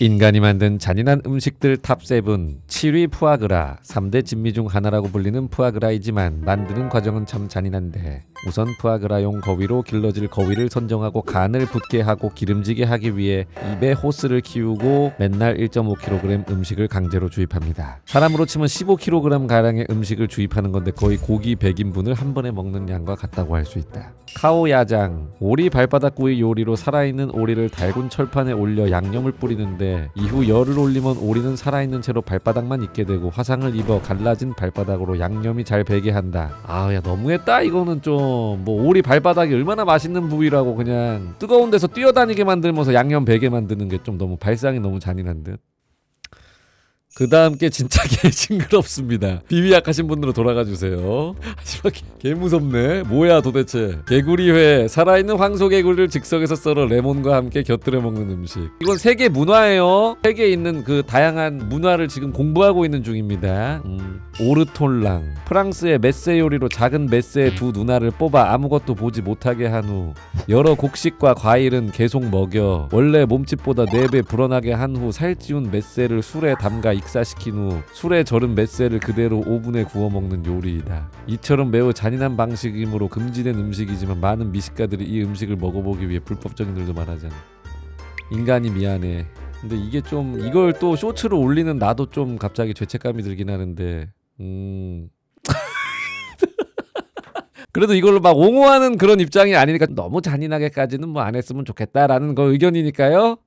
인간이 만든 잔인한 음식들 탑7 7위 푸아그라 3대 진미 중 하나라고 불리는 푸아그라이지만 만드는 과정은 참 잔인한데 우선 푸아그라용 거위로 길러질 거위를 선정하고 간을 붙게 하고 기름지게 하기 위해 입에 호스를 키우고 맨날 1.5kg 음식을 강제로 주입합니다. 사람으로 치면 15kg 가량의 음식을 주입하는 건데 거의 고기 100인분을 한 번에 먹는 양과 같다고 할 수 있다. 카오 야장 오리 발바닥 구이 요리로 살아있는 오리를 달군 철판에 올려 양념을 뿌리는데 이후 열을 올리면 오리는 살아있는 채로 발바닥만 있게 되고 화상을 입어 갈라진 발바닥으로 양념이 잘 배게 한다. 아야 너무했다 이거는 좀 뭐 오리 발바닥이 얼마나 맛있는 부위라고 그냥 뜨거운 데서 뛰어다니게 만들면서 양념 배게 만드는 게 좀 너무 발상이 너무 잔인한 듯. 그 다음 게 진짜 개 징그럽습니다. 비위 약하신 분으로 돌아가 주세요. 하지만 개, 개 무섭네. 뭐야 도대체. 개구리회 살아있는 황소 개구리를 즉석에서 썰어 레몬과 함께 곁들여 먹는 음식. 이건 세계 문화예요. 세계에 있는 그 다양한 문화를 지금 공부하고 있는 중입니다. 음. 오르톨랑 프랑스의 메세 요리로 작은 메세의 두 누나를 뽑아 아무것도 보지 못하게 한 후 여러 곡식과 과일은 계속 먹여 원래 몸집보다 4배 불어나게 한 후 살찌운 메세를 술에 담가 익사시킨 후 술에 절은 메세를 그대로 오븐에 구워 먹는 요리이다. 이처럼 매우 잔인한 방식이므로 금지된 음식이지만 많은 미식가들이 이 음식을 먹어보기 위해 불법적인 일도 많아잖아. 인간이 미안해. 근데 이게 좀 이걸 또 쇼츠로 올리는 나도 좀 갑자기 죄책감이 들긴 하는데 음 그래도 이걸로 막 옹호하는 그런 입장이 아니니까 너무 잔인하게까지는 뭐 안 했으면 좋겠다라는 거 의견이니까요.